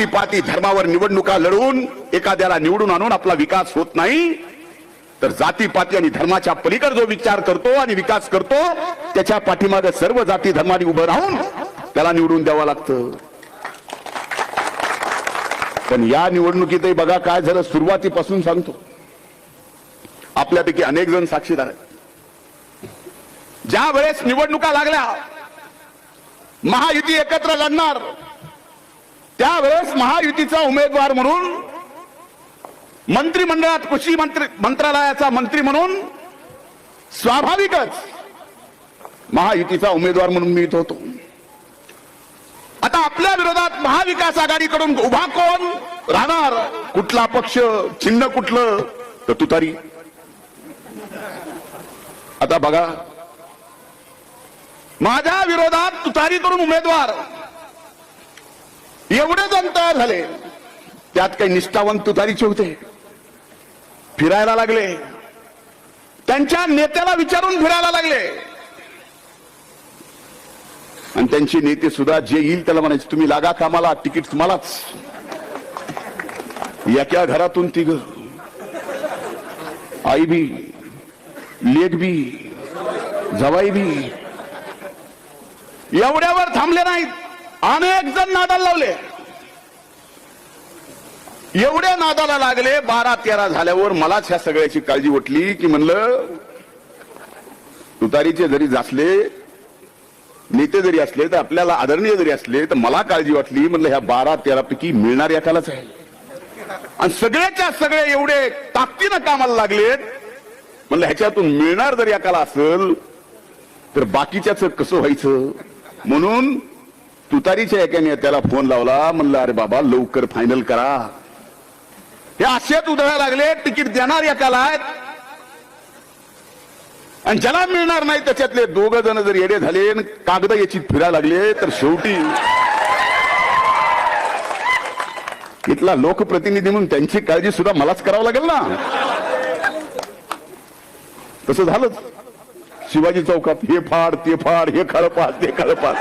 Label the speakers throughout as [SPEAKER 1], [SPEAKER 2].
[SPEAKER 1] जाती पाती धर्मावर निवडणुका लढवून एखाद्याला निवडून आणून आपला विकास होत नाही तर जाती पाती आणि धर्माच्या पलीकडे जो विचार करतो आणि विकास करतो त्याच्या पाठीमागे सर्व जाती धर्माने उभं राहून त्याला निवडून द्यावं लागतं. पण या निवडणुकीतही बघा काय झालं सुरुवातीपासून सांगतो. आपल्यापैकी अनेक जण साक्षीदार आहेत. ज्या वेळेस निवडणुका लागल्या महायुती एकत्र लढणार त्यावेळेस महायुतीचा उमेदवार म्हणून मंत्रिमंडळात कृषी मंत्री मंत्रालयाचा मंत्री म्हणून स्वाभाविकच महायुतीचा उमेदवार म्हणून मी इथं होतो. आता आपल्या विरोधात महाविकास आघाडीकडून उभा कोण? राहणार. कुठला पक्ष? चिन्ह कुठलं? तर तुतारी. आता बघा. माझ्या विरोधात तुतारी करून उमेदवार एवढे जण तयार झाले. त्यात काही निष्ठावंत तुतारीचे होते. फिरायला लागले. त्यांच्या नेत्याला विचारून फिरायला लागले. आणि त्यांचे नेते सुद्धा जे येईल त्याला म्हणायचे तुम्ही लागा कामाला तिकीट तुम्हालाच. एका घरातून तिघ. आई बी लेख बी जवाई बी. एवढ्यावर थांबले नाहीत. अनेक जण नादाला लावले. एवढ्या नादाला लागले बारा तेरा झाल्यावर मलाच ह्या सगळ्याची काळजी वाटली की म्हणलं तुतारीचे जरी जासले नेते जरी असले तर आपल्याला आदरणीय जरी असले तर मला काळजी वाटली म्हणलं ह्या बारा तेरा पैकी मिळणार एकालाच आहे. आणि सगळ्याच्या सगळे एवढे ताकदीनं कामाला लागलेत म्हणलं ह्याच्यातून मिळणार जर एकाला असेल तर बाकीच्याच कसं व्हायचं? म्हणून तुतारीच्या एकाने त्याला फोन लावला म्हणलं अरे बाबा लवकर फायनल करा. हे असेच उधळा लागले तिकीट देणार एकाला. आणि ज्याला मिळणार नाही त्याच्यातले दोघ जण जर येडे झाले आणि कागद याची फिरायला लागले तर शेवटी इथला लोकप्रतिनिधी म्हणून त्यांची काळजी सुद्धा मलाच करावं लागेल ना. तसं झालंच. शिवाजी चौकात हे फाड ते फाड हे खळपास ते खळपास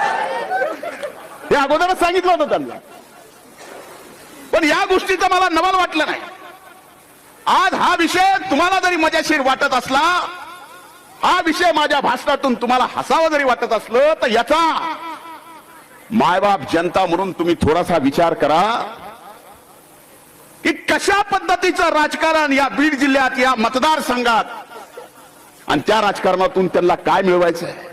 [SPEAKER 1] हे अगोदरच सांगितलं होतं त्यांना. पण या गोष्टीचं मला नवल वाटलं नाही. आज हा विषय तुम्हाला जरी मजाशीर वाटत असला हा विषय माझ्या भाषणातून तुम्हाला हसावं जरी वाटत असलं तर याचा मायबाप जनता म्हणून तुम्ही थोडासा विचार करा की कशा पद्धतीचं राजकारण या बीड जिल्ह्यात या मतदारसंघात आणि त्या राजकारणातून त्यांना काय मिळवायचं आहे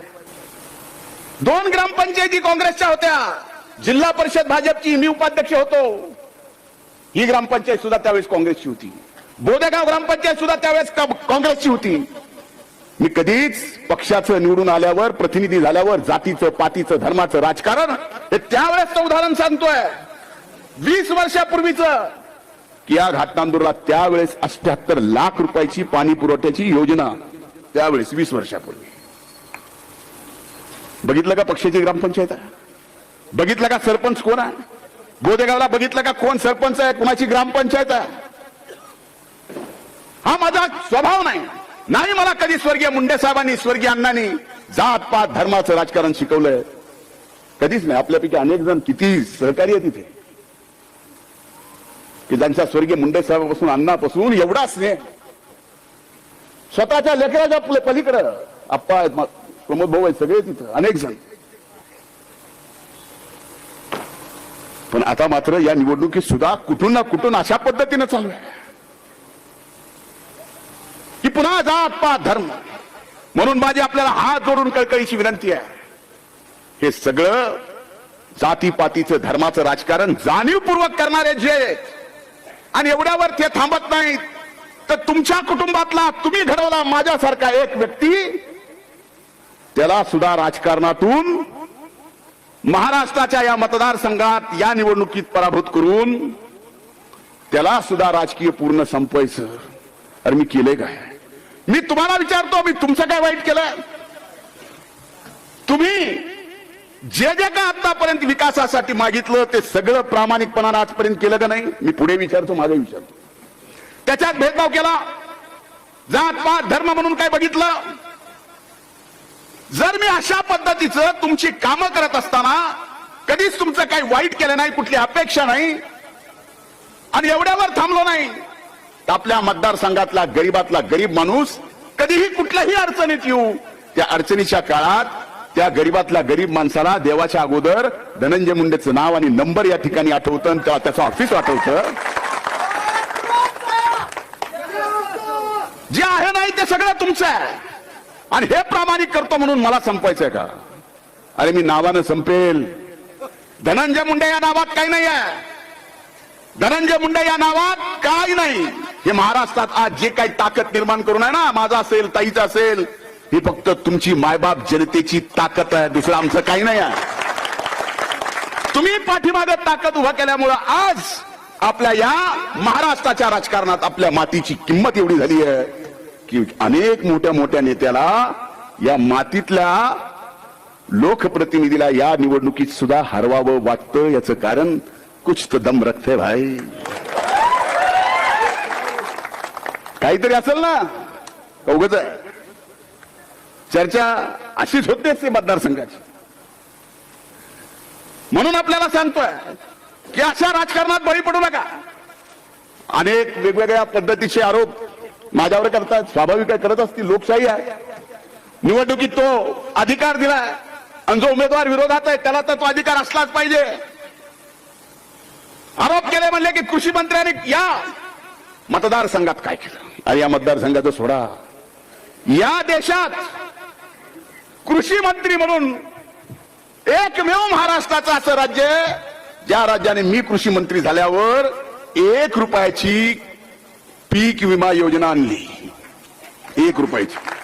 [SPEAKER 1] दोन ग्रामपंचायती काँग्रेसच्या होत्या. जिल्हा परिषद भाजपची मी उपाध्यक्ष होतो. ही ग्रामपंचायत सुद्धा त्यावेळेस काँग्रेसची होती. बोदेगाव ग्रामपंचायत सुद्धा त्यावेळेस का- काँग्रेसची होती. मी कधीच पक्षाचं निवडून आल्यावर प्रतिनिधी झाल्यावर जातीचं पातीचं धर्माचं राजकारण हे त्यावेळेस उदाहरण सांगतोय. वीस वर्षापूर्वीच की या घाटनांदूरला त्यावेळेस अठ्याहत्तर लाख रुपयाची पाणी पुरवठ्याची योजना त्यावेळेस वीस वर्षापूर्वी. बघितलं का पक्षाची ग्रामपंचायत? आहे बघितलं का सरपंच कोण आहे? गोदेगावला बघितलं का कोण सरपंच आहे? कोणाची ग्रामपंचायत आहे? हा माझा स्वभाव नाही. नाही मला कधी स्वर्गीय मुंडे साहेबांनी स्वर्गीय अण्णांनी जात पात धर्माचं राजकारण शिकवलंय. कधीच नाही. आपल्यापैकी अनेक जण किती सहकारी आहे तिथे की ज्यांच्या स्वर्गीय मुंडे साहेबापासून अण्णापासून एवढा स्नेह. स्वतःच्या लेकराच्या पलीकडं आप्पा आहेत प्रमोद भाऊ आहेत सगळे तिथं अनेक जण पण आता मात्र या निवडणुकीत सुद्धा कुठून ना कुठून अशा पद्धतीनं चालू आहे की पुन्हा जात पात धर्म म्हणून माझी आपल्याला हात जोडून कळकळीची विनंती आहे. हे सगळं जातीपातीचं धर्माचं राजकारण जाणीवपूर्वक करणारे जे आणि एवढ्यावर ते थांबत नाहीत तर तुमच्या कुटुंबातला तुम्ही घडवला माझ्यासारखा एक व्यक्ती त्याला सुद्धा राजकारणातून महाराष्ट्राच्या या मतदारसंघात या निवडणुकीत पराभूत करून त्याला सुद्धा राजकीय पूर्ण संपवायचं. अरे मी केलंय काय? मी तुम्हाला विचारतो मी तुमचं काय वाईट केलं तुम्ही जे जे काय आतापर्यंत विकासासाठी मागितलं ते सगळं प्रामाणिकपणानं आजपर्यंत केलं का नाही? मी पुढे विचारतो मागे विचारतो. त्याच्यात भेदभाव केला. जात पात धर्म म्हणून काय बघितलं? जर मी अशा पद्धतीचं तुमची कामं करत असताना कधीच तुमचं काही वाईट केलं नाही कुठली अपेक्षा नाही आणि एवढ्यावर थांबलो नाही तर आपल्या मतदारसंघातला गरीबातला गरीब माणूस कधीही कुठल्याही अडचणीत येऊ. त्या अडचणीच्या काळात त्या गरीबातल्या गरीब माणसाला देवाच्या अगोदर धनंजय मुंडेचं नाव आणि नंबर या ठिकाणी आठवतं आणि तेव्हा त्याचं ऑफिस आठवतं. जे आहे नाही ते सगळं तुमचं आहे. आणि हे प्रामाणिक करतो म्हणून मला संपवायचंय का? अरे मी नावानं संपेल. धनंजय मुंडे या नावात काही नाही आहे धनंजय मुंडे या नावात काही नाही. हे महाराष्ट्रात आज जे काही ताकद निर्माण करून आहे ना माझा असेल ताईचा असेल ही फक्त तुमची मायबाप जनतेची ताकद आहे. दुसरं आमचं काही नाही आहे तुम्ही पाठीमागे ताकद उभा केल्यामुळं आज आपल्या या महाराष्ट्राच्या राजकारणात आपल्या मातीची किंमत एवढी झाली आहे की अनेक मोठ्या मोठ्या नेत्याला या मातीतल्या लोकप्रतिनिधीला या निवडणुकीत सुद्धा हरवावं वाटतं याचं कारण कुछ तर दम रखते भाई. काहीतरी असेल ना? उगच चर्चा अशीच होतेच ते मतदारसंघाची. म्हणून आपल्याला सांगतोय की अशा राजकारणात बळी पडू नका. अनेक वेगवेगळ्या पद्धतीचे आरोप माझ्यावर करतात स्वाभाविक आहे करत असतील लोकशाही आहे. निवडणुकीत तो अधिकार दिला आणि जो उमेदवार विरोधात आहे त्याला तर तो अधिकार असलाच पाहिजे. आरोप केले म्हणले की कृषी मंत्र्यांनी या मतदारसंघात काय केलं? अरे या मतदारसंघाचं सोडा. या देशात कृषी मंत्री म्हणून एकमेव महाराष्ट्राचं असं राज्य ज्या राज्याने मी कृषी मंत्री झाल्यावर एक रुपयाची पीक विमा योजना आणली एक रुपयाची